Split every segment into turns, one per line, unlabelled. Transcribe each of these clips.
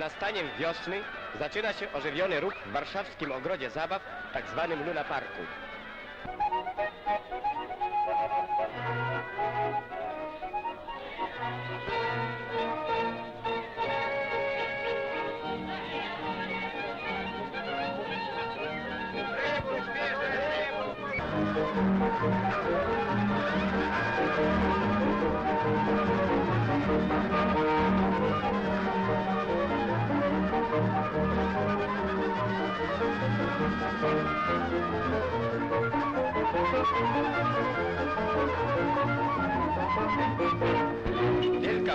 nastaniem wiosny zaczyna się ożywiony ruch w warszawskim ogrodzie zabaw, tak zwanym Luna Parku.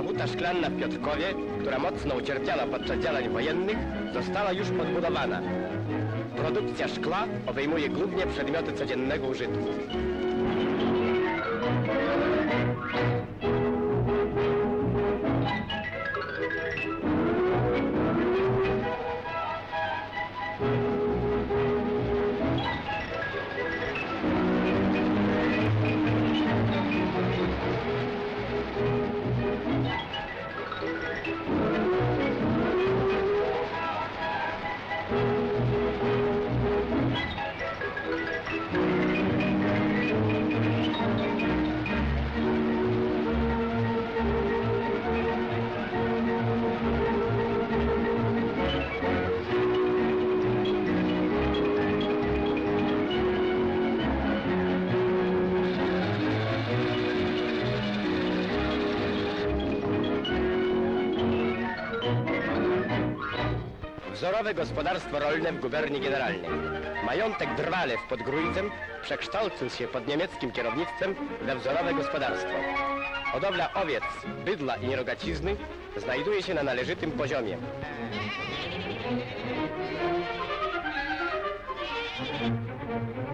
Huta szklanna w Piotrkowie, która mocno ucierpiała podczas działań wojennych, została już podbudowana. Produkcja szkla obejmuje głównie przedmioty codziennego użytku. Wzorowe gospodarstwo rolne w guberni generalnej. Majątek Drwalew pod Grójcem przekształcił się pod niemieckim kierownictwem we wzorowe gospodarstwo. Hodowla owiec, bydla i nierogacizny znajduje się na należytym poziomie.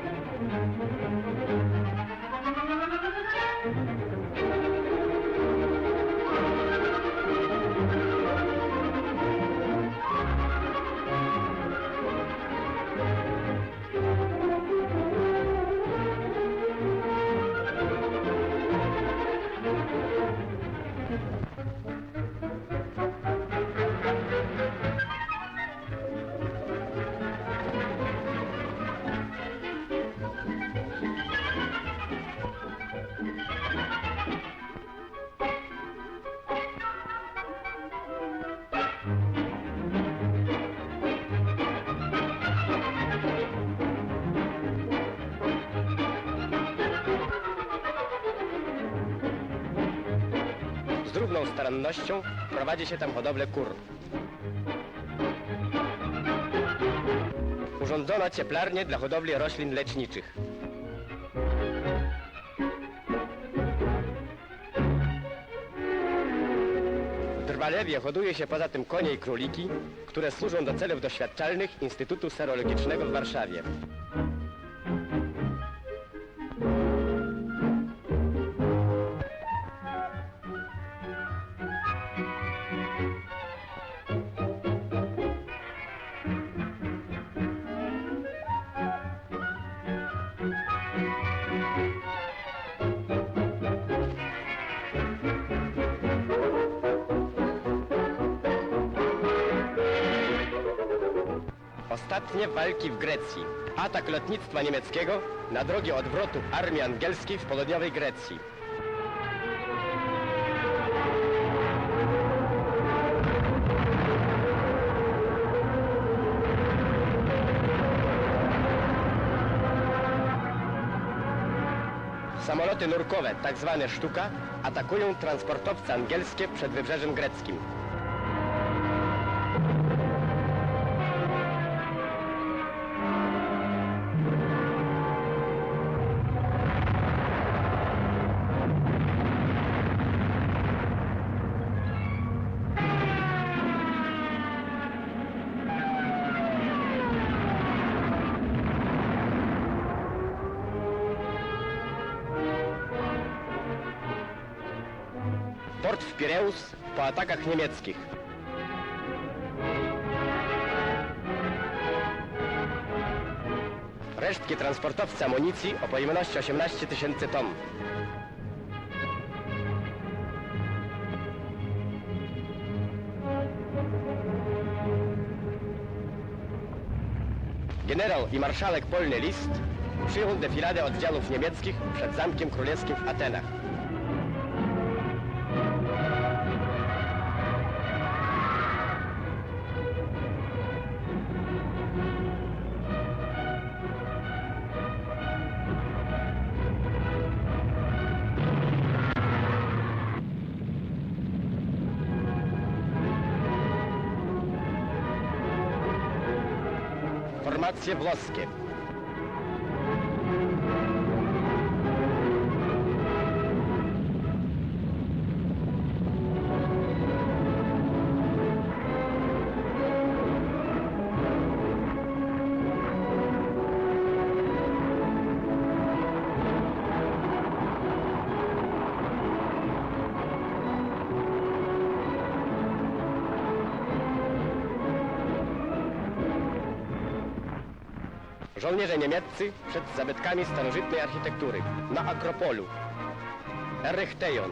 Z równą starannością prowadzi się tam hodowlę kur. Urządzono cieplarnię dla hodowli roślin leczniczych. W Drwalewie hoduje się poza tym konie i króliki, które służą do celów doświadczalnych Instytutu Serologicznego w Warszawie. Ostatnie walki w Grecji. Atak lotnictwa niemieckiego na drogi odwrotu armii angielskiej w południowej Grecji. Samoloty nurkowe, tak zwane sztuka, atakują transportowce angielskie przed wybrzeżem greckim. Fort w Pireus po atakach niemieckich. Resztki transportowca amunicji o pojemności 18 tysięcy ton. Generał i marszałek Polny List przyjął defiladę oddziałów niemieckich przed Zamkiem Królewskim w Atenach. Formacje włoskie. Żołnierze niemieccy przed zabytkami starożytnej architektury na Akropolu. Erechteion.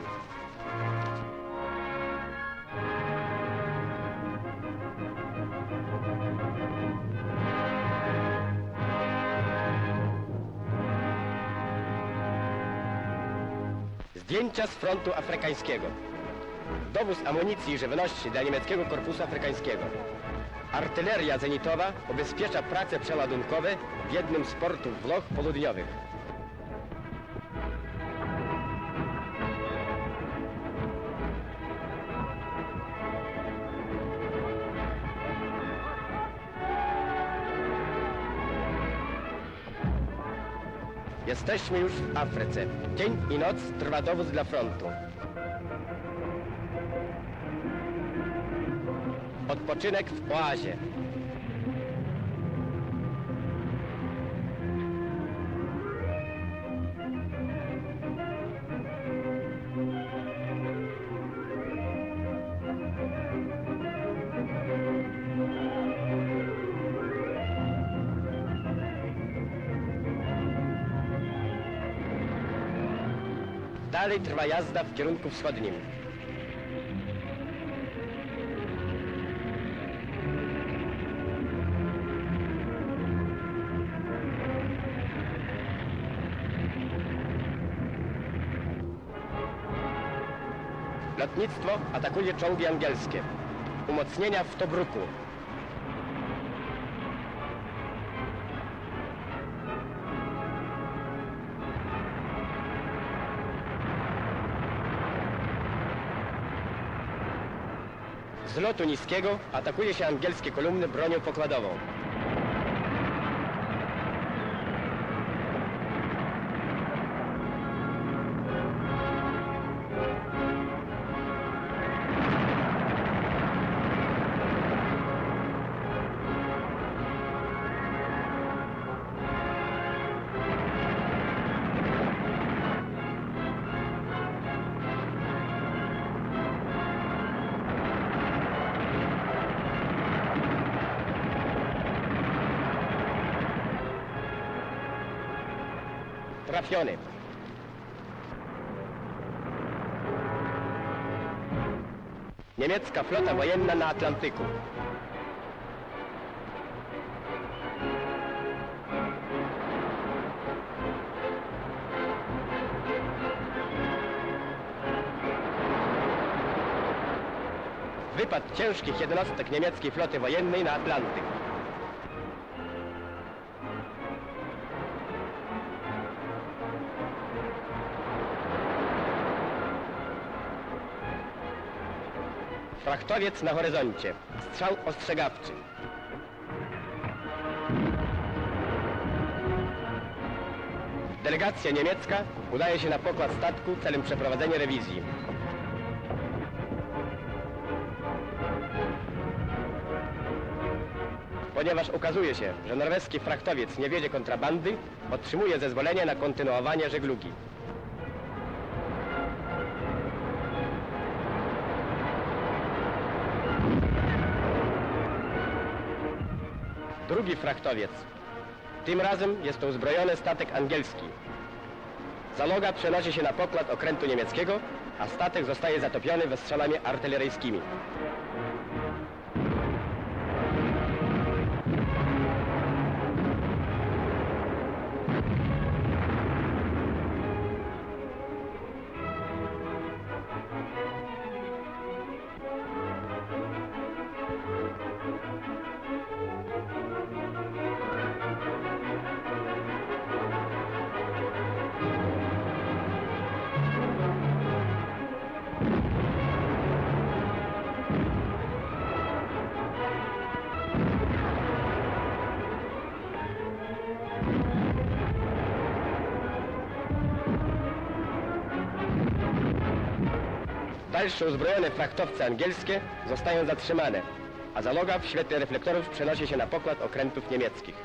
Zdjęcia z frontu afrykańskiego. Dowóz amunicji i żywności dla niemieckiego korpusu afrykańskiego. Artyleria zenitowa ubezpiecza prace przeładunkowe w jednym z portów Włoch południowych. Jesteśmy już w Afryce. Dzień i noc trwa dowóz dla frontu. Odpoczynek w oazie. Dalej trwa jazda w kierunku wschodnim. Lotnictwo atakuje czołgi angielskie. Umocnienia w Tobruku. Z lotu niskiego atakuje się angielskie kolumny bronią pokładową. Trafiony. Niemiecka flota wojenna na Atlantyku. Wypad ciężkich jednostek niemieckiej floty wojennej na Atlantyk. Frachtowiec na horyzoncie. Strzał ostrzegawczy. Delegacja niemiecka udaje się na pokład statku celem przeprowadzenia rewizji. Ponieważ okazuje się, że norweski frachtowiec nie wiedzie kontrabandy, otrzymuje zezwolenie na kontynuowanie żeglugi. Drugi frachtowiec. Tym razem jest to uzbrojony statek angielski. Zaloga przenosi się na pokład okrętu niemieckiego, a statek zostaje zatopiony wystrzałami artyleryjskimi. jeszcze uzbrojone frachtowce angielskie zostają zatrzymane, a załoga w świetle reflektorów przenosi się na pokład okrętów niemieckich.